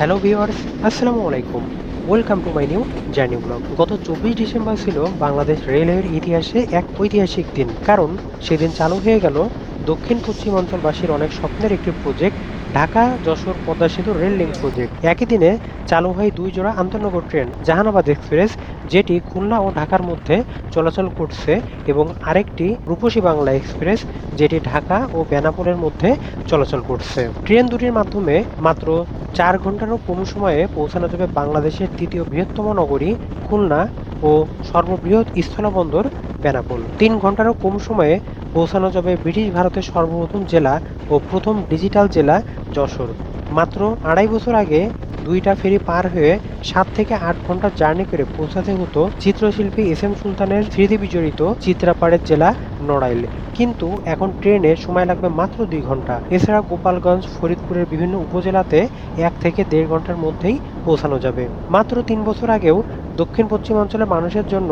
Hello viewers আসসালামু আলাইকুম। Welcome to my new journey blog গত চব্বিশ ডিসেম্বর ছিল বাংলাদেশ রেলের ইতিহাসে এক ঐতিহাসিক দিন। কারণ সেদিন চালু হয়ে গেল দক্ষিণ পশ্চিম অঞ্চলবাসীর অনেক স্বপ্নের একটি প্রজেক্ট ঢাকা যশোর পদ্মা সেতু রেল লিঙ্ক প্রজেক্ট একই দিনে চালু হয় দুই জোড়া আন্তনগর ট্রেন জাহানাবাদ এক্সপ্রেস, যেটি খুলনা ও ঢাকার মধ্যে চলাচল করছে, এবং আরেকটি রূপসী বাংলা এক্সপ্রেস, যেটি ঢাকা ও বেনাপোলের মধ্যে চলাচল করছে। ট্রেন দুটির মাধ্যমে মাত্র চার ঘন্টারও কম সময়ে পৌঁছানো যাবে বাংলাদেশের তৃতীয় বৃহত্তম নগরী খুলনা ও সর্ববৃহৎ স্থলবন্দর বেনাপোল। তিন ঘন্টারও কম সময়ে পৌঁছানো যাবে ব্রিটিশ ভারতের সর্বপ্রথম জেলা ও প্রথম ডিজিটাল জেলা যশোর। মাত্র আড়াই বছর আগে দুইটা ফেরি পার হয়ে সাত থেকে আট ঘণ্টা জার্নি করে পৌঁছাতে হতো চিত্রশিল্পী এস এম সুলতানের স্মৃতি বিজড়িত চিত্রাপাড়ের জেলা নড়াইল। কিন্তু এখন ট্রেনে সময় লাগবে মাত্র দুই ঘণ্টা। এছাড়া গোপালগঞ্জ, ফরিদপুরের বিভিন্ন উপজেলাতে এক থেকে দেড় ঘণ্টার মধ্যেই পৌঁছানো যাবে। মাত্র তিন বছর আগেও দক্ষিণ পশ্চিম অঞ্চলের মানুষের জন্য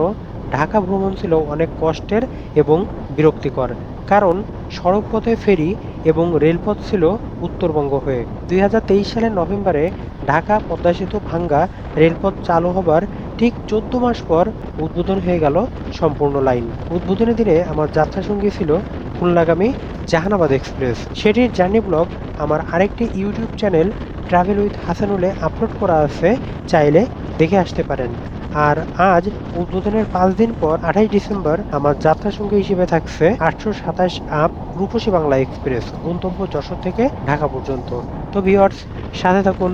ঢাকা ভ্রমণ ছিল অনেক কষ্টের এবং বিরক্তিকর। কারণ সড়কপথে ফেরি এবং রেলপথ ছিল উত্তরবঙ্গ হয়ে। দুই হাজার তেইশ সালের নভেম্বরে ঢাকা পদ্মা সেতু ভাঙ্গা রেলপথ চালু হবার ঠিক চোদ্দ মাস পর উদ্বোধন হয়ে গেল সম্পূর্ণ লাইন। উদ্বোধনের দিনে আমার যাত্রা সঙ্গী ছিল খুলনাগামী জাহানাবাদ এক্সপ্রেস। সেটির জার্নি ব্লগ আমার আরেকটি ইউটিউব চ্যানেল ট্রাভেল উইথ হাসানুলে আপলোড করা আছে, চাইলে দেখে আসতে পারেন। আর আজ উদ্বোধনের পাঁচ দিন পর আঠাশ ডিসেম্বর আমার যাত্রা সঙ্গী হিসেবে থাকছে আটশো সাতাশ আপ রূপসী বাংলা এক্সপ্রেস, গন্তব্য যশোর থেকে ঢাকা পর্যন্ত। তো ভিওয়ার্স সাথে থাকুন,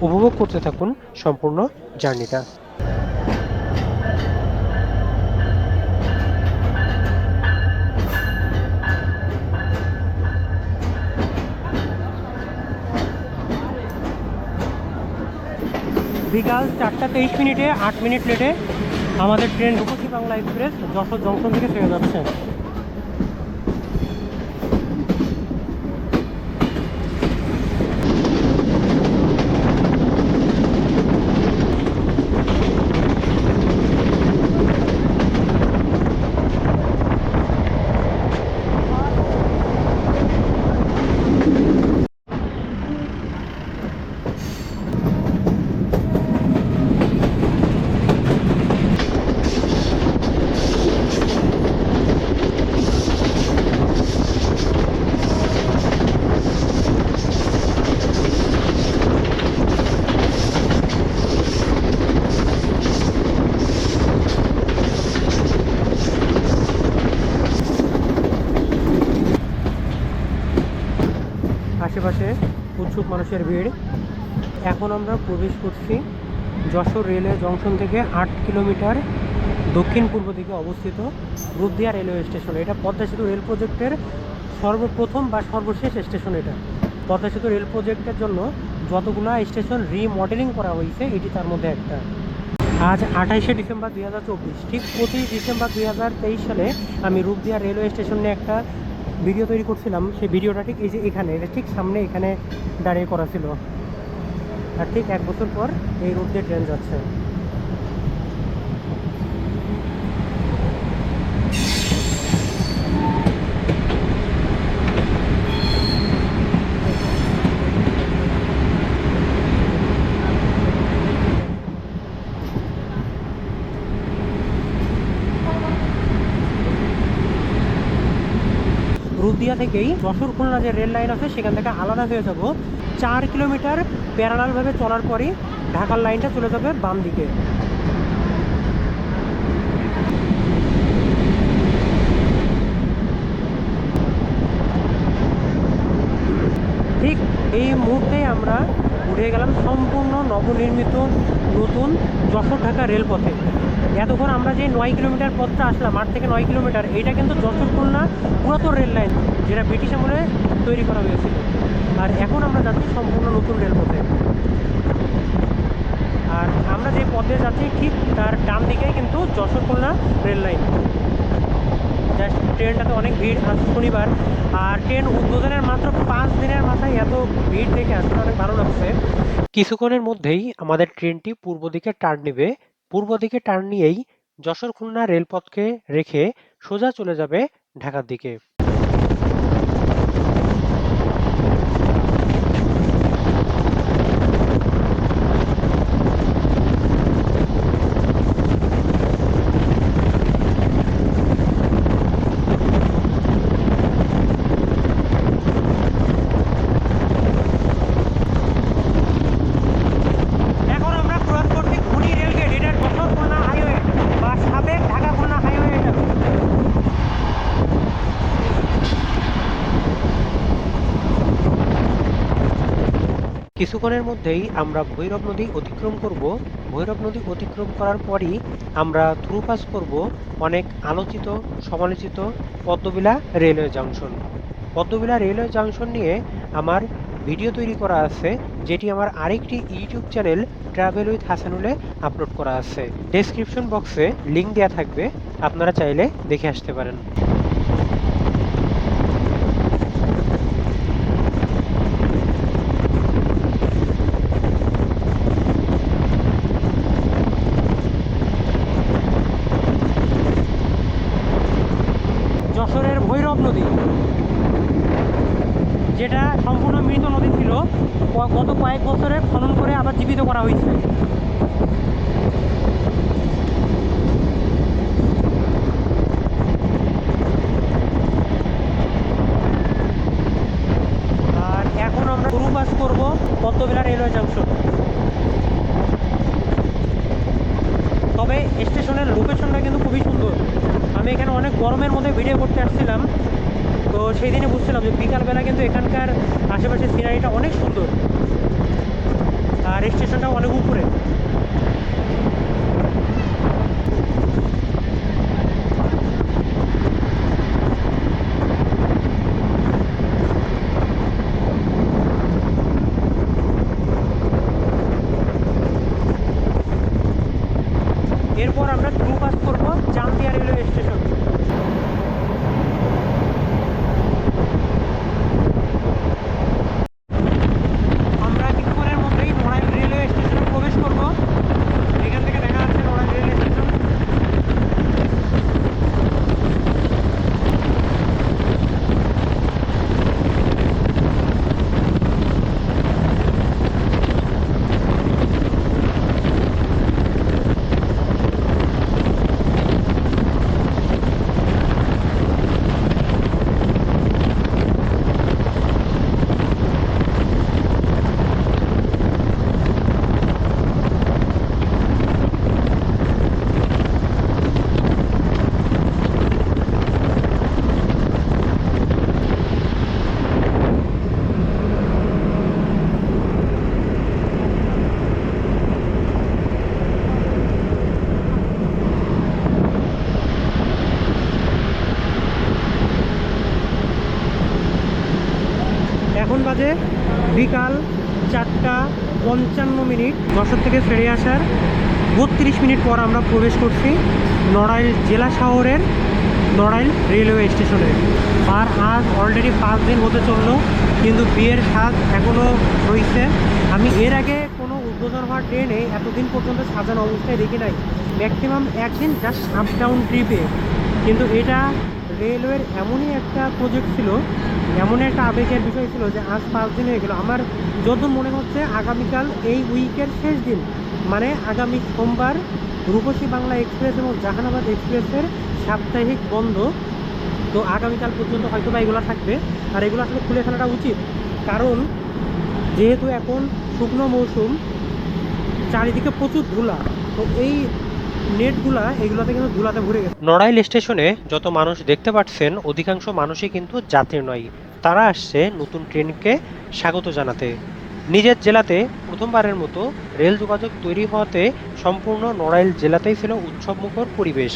উপভোগ করতে থাকুন সম্পূর্ণ জার্নিটা। বিকাল চারটা তেইশ মিনিটে, আট মিনিট লেটে আমাদের train Rupsi Bangla express, Jessore junction থেকে ছেড়ে যাচ্ছে। ভিড়। এখন আমরা প্রবেশ করছি যশোর রেলওয়ে জংশন থেকে আট কিলোমিটার দক্ষিণ পূর্ব দিকে অবস্থিত রূপদিয়া রেলওয়ে স্টেশন। এটা পদ্মা সেতু রেল প্রজেক্টের সর্বপ্রথম বা সর্বশেষ স্টেশন এটা। পদ্মা সেতু রেল প্রজেক্টের জন্য যতগুলো স্টেশন রিমডেলিং করা হয়েছে, এটি তার মধ্যে একটা। আজ আঠাইশে ডিসেম্বর দুই হাজার চব্বিশ, ঠিক পঁচিশ ডিসেম্বর দুই হাজার তেইশ সালে আমি রূপদিয়া রেলওয়ে স্টেশনে একটা ভিডিও তৈরি করছিলাম, সেই ভিডিওটা ঠিক এই যে এখানে, এটা ঠিক সামনে এখানে দাঁড়িয়ে করা ছিল। আর ঠিক এক বছর পর এই রোড দিয়ে ট্রেন যাচ্ছে। রুদিয়া থেকেই যশোর খুলনা যে রেল লাইন আছে, সেখান থেকে আলাদা হয়ে যাব। চার কিলোমিটার প্যারালালভাবে চলার পরই ঢাকার লাইনটা চলে যাবে বাম দিকে। ঠিক এই মুহূর্তে আমরা উঠে গেলাম সম্পূর্ণ নবনির্মিত নতুন যশোর ঢাকা রেলপথে। এতক্ষণ আমরা যে নয় কিলোমিটার পথটা আসলাম, আট থেকে নয় কিলোমিটার এটা কিন্তু যশোর খুলনা পুরাতন রেল লাইন। যেটা ব্রিটিশ আমলে তৈরি করা হয়েছিল। আর এখন আমরা যাচ্ছি সম্পূর্ণ নতুন রেলপথে। আর আমরা যে পথে যাচ্ছি, ঠিক তার ডান দিকেই কিন্তু Jessore Khulna rail line. Just ট্রেনটাতে অনেক ভিড় আজ শনিবার। আর ট্রেন উদ্বোধনের মাত্র পাঁচ দিনের মাথায় এত ভিড় দেখে আসলে অনেক ভালো লাগছে। কিছুক্ষণের মধ্যেই আমাদের ট্রেনটি পূর্ব দিকে টার্ন নেবে। পূর্ব দিকে টার্ন নিয়েই যশোর খুলনা রেলপথকে রেখে সোজা চলে যাবে ঢাকার দিকে। কিছুক্ষণের মধ্যেই আমরা ভৈরব নদী অতিক্রম করব। ভৈরব নদী অতিক্রম করার পরই আমরা থ্রু পাস করব অনেক আলোচিত, সমালোচিত Padmabila railway junction. Padmabila railway junction নিয়ে আমার ভিডিও তৈরি করা আছে, যেটি আমার আরেকটি ইউটিউব চ্যানেল ট্রাভেল উইথ হাসানুলে আপলোড করা আছে। ডেসক্রিপশন বক্সে লিংক দেওয়া থাকবে, আপনারা চাইলে দেখে আসতে পারেন যশোরের ভৈরব নদী যেটা সম্পূর্ণ মৃত নদী ছিল ক- গত কয়েক বছরে খনন করে আবার জীবিত করা হয়েছে আর এখন আমরা গরু বাস করব পদ্মবেলা রেলওয়ে জাংশন তবে স্টেশনের লোকেশনটা কিন্তু খুবই সুন্দর। আমি এখানে অনেক গরমের মধ্যে ভিডিও করতে আসছিলাম। তো সেই দিনে বুঝছিলাম যে বিকালবেলা কিন্তু এখানকার আশেপাশের সিনারিটা অনেক সুন্দর। আর স্টেশনটাও অনেক উপরে এরপর আমরা ট্রু পাস করব চান্দিয়া রেলওয়ে স্টেশন আমরা কিছুক্ষণের মধ্যেই নড়াইল রেলওয়ে স্টেশনে প্রবেশ করব এখান থেকে দেখা যাচ্ছে নড়াইল রেলওয়ে স্টেশন এখন বাজে বিকাল চারটা পঞ্চান্ন মিনিট দশর থেকে ফিরে আসার বত্রিশ মিনিট পর আমরা প্রবেশ করছি নড়াইল জেলা শহরের নড়াইল রেলওয়ে স্টেশনে। আর আজ অলরেডি পাঁচ দিন হতে চলল, কিন্তু বিয়ের স্বাদ এখনও রয়েছে। আমি এর আগে কোনো উদ্বোধন হওয়ার ট্রেনে এতদিন পর্যন্ত সাজানো অবস্থায় দেখি নাই। ম্যাক্সিমাম একদিন জাস্ট আপ ডাউন ট্রিপে কিন্তু এটা রেলওয়ের এমনই একটা প্রজেক্ট ছিল এমন একটা আবেগের বিষয় ছিল যে আজ পাঁচ দিন হয়ে গেল। আমার যত মনে হচ্ছে, আগামীকাল এই উইকের শেষ দিন মানে আগামী সোমবার রূপসী বাংলা এক্সপ্রেস এবং জাহানাবাদ এক্সপ্রেসের সাপ্তাহিক বন্ধ। তো আগামীকাল পর্যন্ত হয়তো বা এগুলো থাকবে। আর এগুলো আসলে খুলে ফেলাটা উচিত। কারণ যেহেতু এখন শুকনো মৌসুম, চারিদিকে প্রচুর ধুলা, তো এই নেটগুলা এগুলোতে কিন্তু ধুলাতে ভরে গেছে। নড়াইল স্টেশনে যত মানুষ দেখতে পাচ্ছেন, অধিকাংশ মানুষই কিন্তু যাত্রী নয়। তারা আসছে নতুন ট্রেনকে স্বাগত জানাতে। নিজের জেলাতে প্রথমবারের মতো রেল যোগাযোগ তৈরি হওয়াতে সম্পূর্ণ নড়াইল জেলাতেই ছিল উৎসবমুখর পরিবেশ।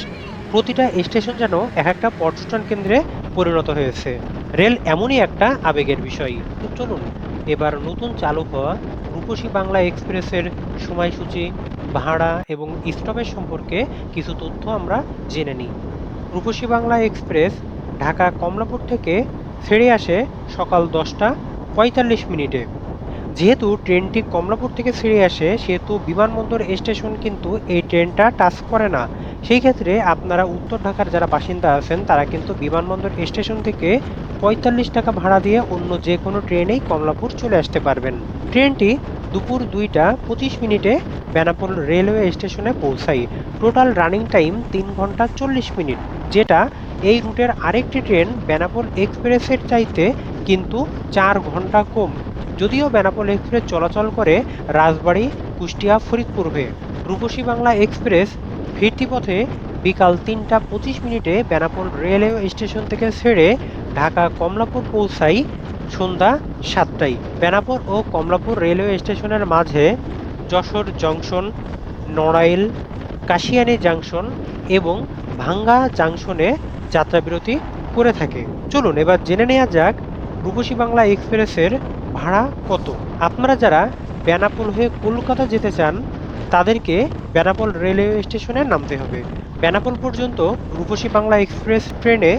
প্রতিটা স্টেশন যেন এক একটা পর্যটন কেন্দ্রে পরিণত হয়েছে। রেল এমনই একটা আবেগের বিষয়। তো চলুন, এবার নতুন চালু হওয়া রূপসী বাংলা এক্সপ্রেসের সময়সূচি, ভাড়া এবং স্টপেজ সম্পর্কে কিছু তথ্য আমরা জেনে নিই। রূপসী বাংলা এক্সপ্রেস ঢাকা কমলাপুর থেকে ছেড়ে আসে সকাল দশটা পঁয়তাল্লিশ মিনিটে। যেহেতু ট্রেনটি কমলাপুর থেকে ছেড়ে আসে, সেহেতু বিমানবন্দর স্টেশন কিন্তু এই ট্রেনটা টাচ করে না। সেই ক্ষেত্রে আপনারা উত্তর ঢাকার যারা বাসিন্দা আছেন, তারা কিন্তু বিমানবন্দর স্টেশন থেকে পঁয়তাল্লিশ টাকা ভাড়া দিয়ে অন্য যে কোনো ট্রেনেই কমলাপুর চলে আসতে পারবেন। ট্রেনটি দুপুর দুইটা পঁচিশ মিনিটে বেনাপোল রেলওয়ে স্টেশনে পৌঁছায়। টোটাল রানিং টাইম তিন ঘণ্টা চল্লিশ মিনিট, যেটা এই রুটের আরেকটি ট্রেন বেনাপোল এক্সপ্রেসের চাইতে কিন্তু চার ঘণ্টা কম। যদিও বেনাপোল এক্সপ্রেস চলাচল করে রাজবাড়ী, কুষ্টিয়া, ফরিদপুর হয়ে। রূপসী বাংলা এক্সপ্রেস ফিরতি পথে বিকাল তিনটা পঁচিশ মিনিটে বেনাপোল রেলওয়ে স্টেশন থেকে ছেড়ে ঢাকা কমলাপুর পৌঁছাই সন্ধ্যা সাতটায়। বেনাপোল ও কমলাপুর রেলওয়ে স্টেশনের মাঝে যশোর জংশন, নড়াইল, কাশিয়ানী জাংশন এবং ভাঙ্গা জাংশনে যাত্রাবিরতি করে থাকে। চলুন এবার জেনে নেওয়া যাক রূপসী বাংলা এক্সপ্রেসের ভাড়া কত? আপনারা যারা বেনাপোল হয়ে কলকাতা যেতে চান, তাদেরকে বেনাপোল রেলওয়ে স্টেশনে নামতে হবে। বেনাপোল পর্যন্ত রূপসী বাংলা এক্সপ্রেস ট্রেনে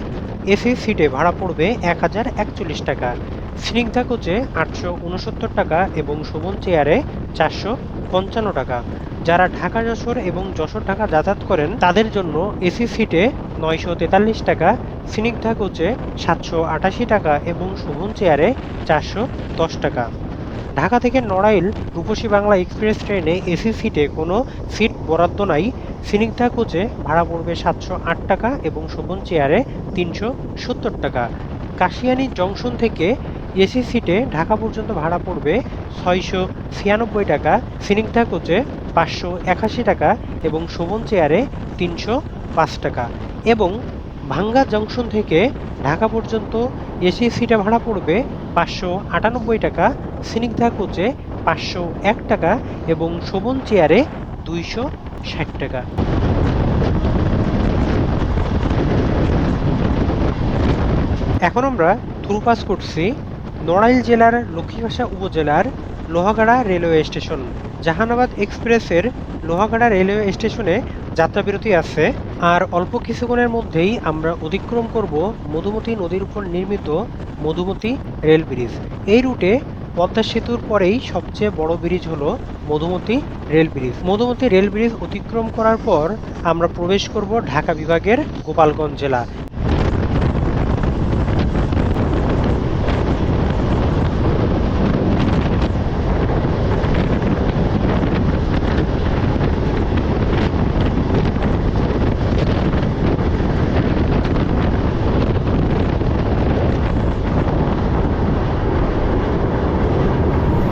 এসি সিটে ভাড়া পড়বে এক হাজার একচল্লিশ টাকা। স্নিগ্ধা কোচে আটশো উনসত্তর টাকা এবং শোভন চেয়ারে চারশো পঞ্চান্ন টাকা। যারা ঢাকা যশোর এবং যশোর ঢাকা যাতায়াত করেন, তাদের জন্য এসি সিটে নয়শো তেতাল্লিশ টাকা স্নিগ্ধা কোচে সাতশো আটাশি টাকা এবং শোভন চেয়ারে চারশো দশ টাকা। ঢাকা থেকে নড়াইল রূপসী বাংলা এক্সপ্রেস ট্রেনে এসি সিটে কোনো সিট বরাদ্দ নাই। স্নিগ্ধা কোচে ভাড়া পড়বে সাতশো আট টাকা এবং শোভন চেয়ারে তিনশো সত্তর টাকা। কাশিয়ানী জংশন থেকে এসি সিটে ঢাকা পর্যন্ত ভাড়া পড়বে ছয়শো ছিয়ানব্বই টাকা স্নিগ্ধা কোচে পাঁচশো একাশি টাকা এবং শোভন চেয়ারে তিনশো পাঁচ টাকা। এবং ভাঙ্গা জংশন থেকে ঢাকা পর্যন্ত এসি সিটে ভাড়া পড়বে পাঁচশো আটানব্বই টাকা স্নিগ্ধা কোচে পাঁচশো এক টাকা এবং শোভন চেয়ারে দুইশো ষাট টাকা। এখন আমরা থ্রুপাস করছি নড়াইল জেলার লক্ষ্মীভাষা উপজেলার লোহাগাড়া রেলওয়ে স্টেশন। জাহানাবাদ এক্সপ্রেসের লোহাগাড়া রেলওয়ে স্টেশনে যাত্রাবিরতি আছে। আর অল্প কিছুক্ষণের মধ্যেই আমরা অতিক্রম করব মধুমতি নদীর উপর নির্মিত মধুমতি রেল ব্রিজ। এই রুটে পদ্মা সেতুর পরেই সবচেয়ে বড় ব্রিজ হলো Madhumati rail bridge. Madhumati rail bridge অতিক্রম করার পর আমরা প্রবেশ করব ঢাকা বিভাগের গোপালগঞ্জ জেলা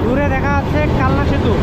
দূরে দেখা যাচ্ছে কালনা সেতু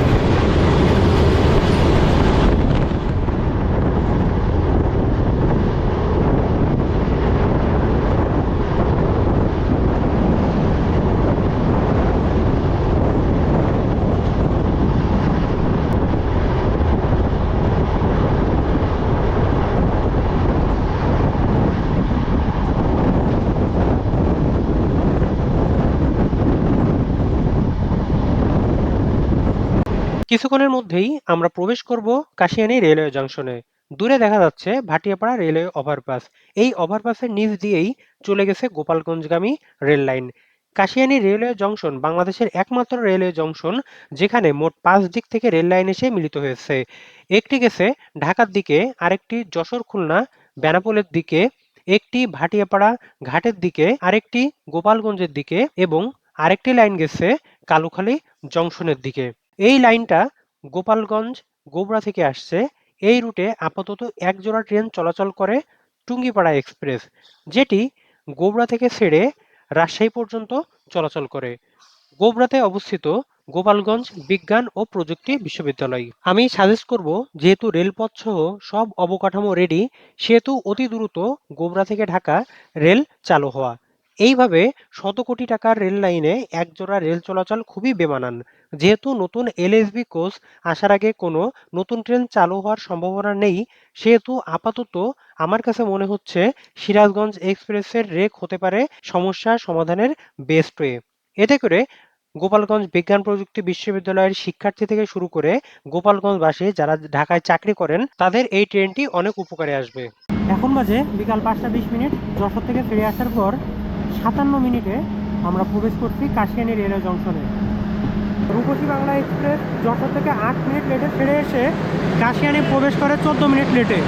কিছুক্ষণের মধ্যেই আমরা প্রবেশ করব কাশিয়ানী রেলওয়ে জংশনে। দূরে দেখা যাচ্ছে ভাটিয়াপাড়া রেলওয়ে ওভারপাস। এই ওভারপাসের নিচ দিয়েই চলে গেছে গোপালগঞ্জগামী rail line. Kashiani railway junction বাংলাদেশের একমাত্র রেলওয়ে জংশন, যেখানে মোট পাঁচ দিক থেকে রেল লাইন এসে মিলিত হয়েছে। একটি গেছে ঢাকার দিকে, আরেকটি যশোর খুলনা, বেনাপোলের দিকে, একটি ভাটিয়াপাড়া ঘাটের দিকে, আরেকটি গোপালগঞ্জের দিকে এবং আরেকটি লাইন গেছে কালুখালী জংশনের দিকে। এই লাইনটা গোপালগঞ্জ, গোবরা থেকে আসছে। এই রুটে আপাতত এক জোড়া ট্রেন চলাচল করে টুঙ্গিপাড়া এক্সপ্রেস, যেটি গোবরা থেকে ছেড়ে রাজশাহী পর্যন্ত চলাচল করে। গোবরাতে অবস্থিত গোপালগঞ্জ বিজ্ঞান ও প্রযুক্তি বিশ্ববিদ্যালয়। আমি সাজেস্ট করব, যেহেতু রেলপথ সহ সব অবকাঠামো রেডি সেহেতু অতি দ্রুত গোবরা থেকে ঢাকা রেল চালু হওয়া। এইভাবে শত কোটি টাকার রেল লাইনে একজোড়া রেল চলাচল খুবই বেমানান। যেহেতু নতুন এলএসবি কোচ আসার আগে কোনো নতুন ট্রেন চালু হওয়ার সম্ভাবনা নেই, সেহেতু আপাতত আমার কাছে মনে হচ্ছে সিরাজগঞ্জ এক্সপ্রেসের রেক হতে পারে সমস্যা সমাধানের বেস্ট ওয়ে এতে করে গোপালগঞ্জ বিজ্ঞান প্রযুক্তি বিশ্ববিদ্যালয়ের শিক্ষার্থী থেকে শুরু করে গোপালগঞ্জবাসী যারা ঢাকায় চাকরি করেন, তাদের এই ট্রেনটি অনেক উপকারে আসবে। এখন বাজে বিকাল পাঁচটা বিশ মিনিট, যশোর থেকে ফিরে আসার পর সাতান্ন মিনিটে আমরা প্রবেশ করছি কাশিয়ানী রেলওয়ে জংশনে রূপসী বাংলা এক্সপ্রেস যশোর থেকে আট মিনিট লেটে ছেড়ে এসে কাশিয়ানি প্রবেশ করে চোদ্দ মিনিট লেটে।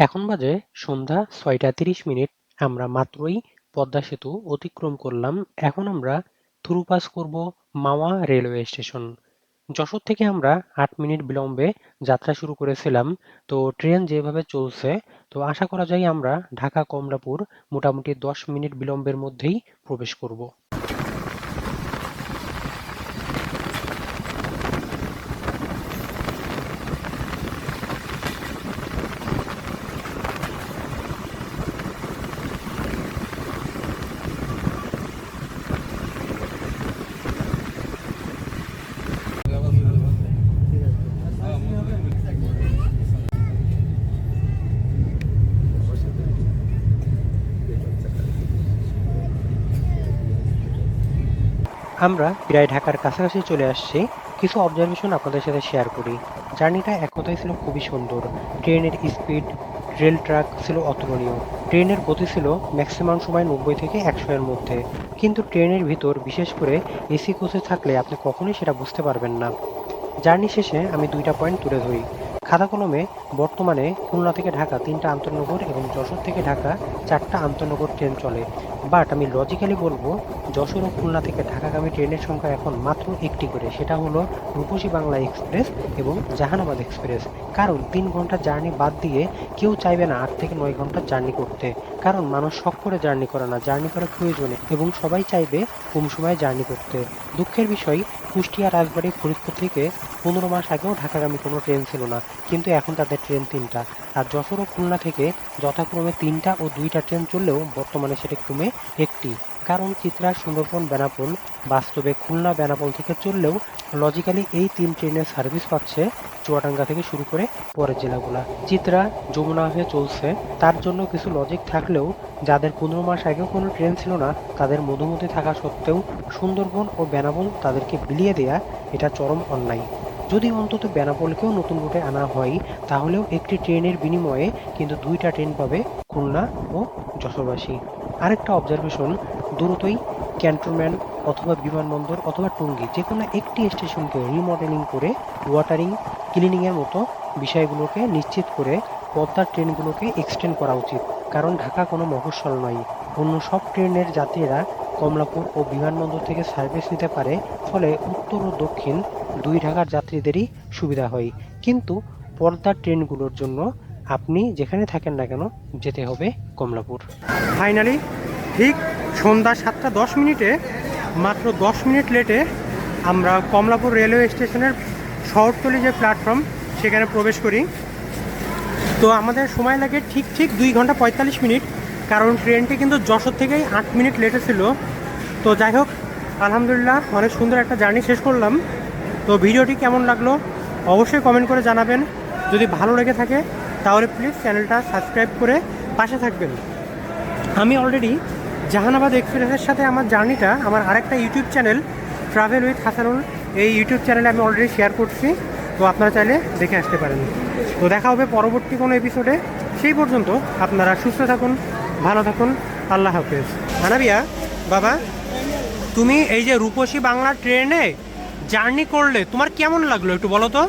এখন বাজে সন্ধ্যা ছয়টা তিরিশ মিনিট। আমরা মাত্রই পদ্মা সেতু অতিক্রম করলাম। এখন আমরা থ্রুপাস করব মাওয়া রেলওয়ে স্টেশন। যশোর থেকে আমরা আট মিনিট বিলম্বে যাত্রা শুরু করেছিলাম। তো ট্রেন যেভাবে চলছে, তো আশা করা যায় আমরা ঢাকা কমলাপুর মোটামুটি দশ মিনিট বিলম্বের মধ্যেই প্রবেশ করব। আমরা প্রায় ঢাকার কাছাকাছি চলে আসছি। কিছু অবজারভেশন আপনাদের সাথে শেয়ার করি। জার্নিটা এক কথায় ছিল খুবই সুন্দর। ট্রেনের স্পিড রেল ট্র্যাক ছিল অতুলনীয়। ট্রেনের গতি ছিল ম্যাক্সিমাম সময় নব্বই থেকে একশো এর মধ্যে। কিন্তু ট্রেনের ভিতর, বিশেষ করে এসি কোচে থাকলে আপনি কখনোই সেটা বুঝতে পারবেন না। জার্নি শেষে আমি দুইটা পয়েন্ট তুলে ধরি। খাতা কলমে বর্তমানে খুলনা থেকে ঢাকা তিনটা আন্তনগর এবং যশোর থেকে ঢাকা চারটা আন্তনগর ট্রেন চলে। বাট আমি লজিক্যালি বলব, যশোর ও খুলনা থেকে ঢাকাগামী ট্রেনের সংখ্যা এখন মাত্র একটি করে। সেটা হলো রূপসী বাংলা এক্সপ্রেস এবং জাহানাবাদ এক্সপ্রেস। কারণ তিন ঘণ্টা জার্নি বাদ দিয়ে কেউ চাইবে না আট থেকে নয় ঘণ্টা জার্নি করতে। কারণ মানুষ শখ করে জার্নি করে না জার্নি করে প্রয়োজনে এবং সবাই চাইবে কম সময়ে জার্নি করতে। দুঃখের বিষয়, কুষ্টিয়া রাজবাড়ী, ফরিদপুর থেকে পনেরো মাস আগেও ঢাকাগামী কোনো ট্রেন ছিল না। কিন্তু এখন তাদের ট্রেন তিনটা। আর যশোর ও খুলনা থেকে যথাক্রমে তিনটা ও দুইটা ট্রেন চললেও বর্তমানে সেটা কমে একটি। কারণ চিত্রা সুন্দরবন, বেনাপোল, বাস্তবে খুলনা, বেনাপোল থেকে চললেও লজিক্যালি এই তিন ট্রেনের সার্ভিস পাচ্ছে চুয়াডাঙ্গা থেকে শুরু করে পরের জেলাগুলা। চিত্রা যমুনা হয়ে চলছে, তার জন্য কিছু লজিক থাকলেও যাদের পনেরো মাস আগেও কোনো ট্রেন ছিল না, তাদের মধুমতি থাকা সত্ত্বেও সুন্দরবন ও বেনাপোল তাদেরকে বিলিয়ে দেয়া এটা চরম অন্যায়। যদি অন্তত বেনাপোলকেও নতুন রুটে আনা হয়, তাহলেও একটি ট্রেনের বিনিময়ে কিন্তু দুইটা ট্রেন পাবে খুলনা ও যশোরবাসী। আরেকটা অবজারভেশন দ্রুতই ক্যান্টনমেন্ট অথবা বিমানবন্দর অথবা টুঙ্গি যে কোনো একটি স্টেশনকে রিমডেলিং করে ওয়াটারিং ক্লিনিংয়ের মতো বিষয়গুলোকে নিশ্চিত করে পদ্মার ট্রেনগুলোকে এক্সটেন্ড করা উচিত। কারণ ঢাকা কোনো মফস্বল নয়। অন্য সব ট্রেনের যাত্রীরা কমলাপুর ও বিমানবন্দর থেকে সার্ভিস নিতে পারে, ফলে উত্তর ও দক্ষিণ দুই ঢাকার যাত্রীদেরই সুবিধা হয়। কিন্তু পর্দার ট্রেনগুলোর জন্য আপনি যেখানে থাকেন না কেন যেতে হবে কমলাপুর। ফাইনালি ঠিক সন্ধ্যা সাতটা দশ মিনিটে, মাত্র দশ মিনিট লেটে আমরা কমলাপুর রেলওয়ে স্টেশনের শহরতলি যে প্ল্যাটফর্ম সেখানে প্রবেশ করি। তো আমাদের সময় লাগে ঠিক ঠিক দুই ঘণ্টা পঁয়তাল্লিশ মিনিট, কারণ ট্রেনটি কিন্তু যশোর থেকেই আট মিনিট লেটে ছিল। তো যাই হোক, আলহামদুলিল্লাহ, অনেক সুন্দর একটা জার্নি শেষ করলাম। তো ভিডিওটি কেমন লাগল অবশ্যই কমেন্ট করে জানাবেন। যদি ভালো লেগে থাকে, তাহলে প্লিজ চ্যানেলটা সাবস্ক্রাইব করে পাশে থাকবেন। আমি অলরেডি জাহানাবাদ এক্সপ্রেসের সাথে আমার জার্নিটা, আমার আরেকটা YouTube channel travel with Hasanul এই ইউটিউব চ্যানেলে আমি অলরেডি শেয়ার করছি। তো আপনারা চাইলে দেখে আসতে পারেন। তো দেখা হবে পরবর্তী কোনো এপিসোডে সেই পর্যন্ত আপনারা সুস্থ থাকুন, ভালো থাকুন, আল্লাহ হাফেজ। হানাবিয়া বাবা, তুমি এই যে রূপসী বাংলা ট্রেনে জার্নি করলে তোমার কেমন লাগল একটু বলো তো?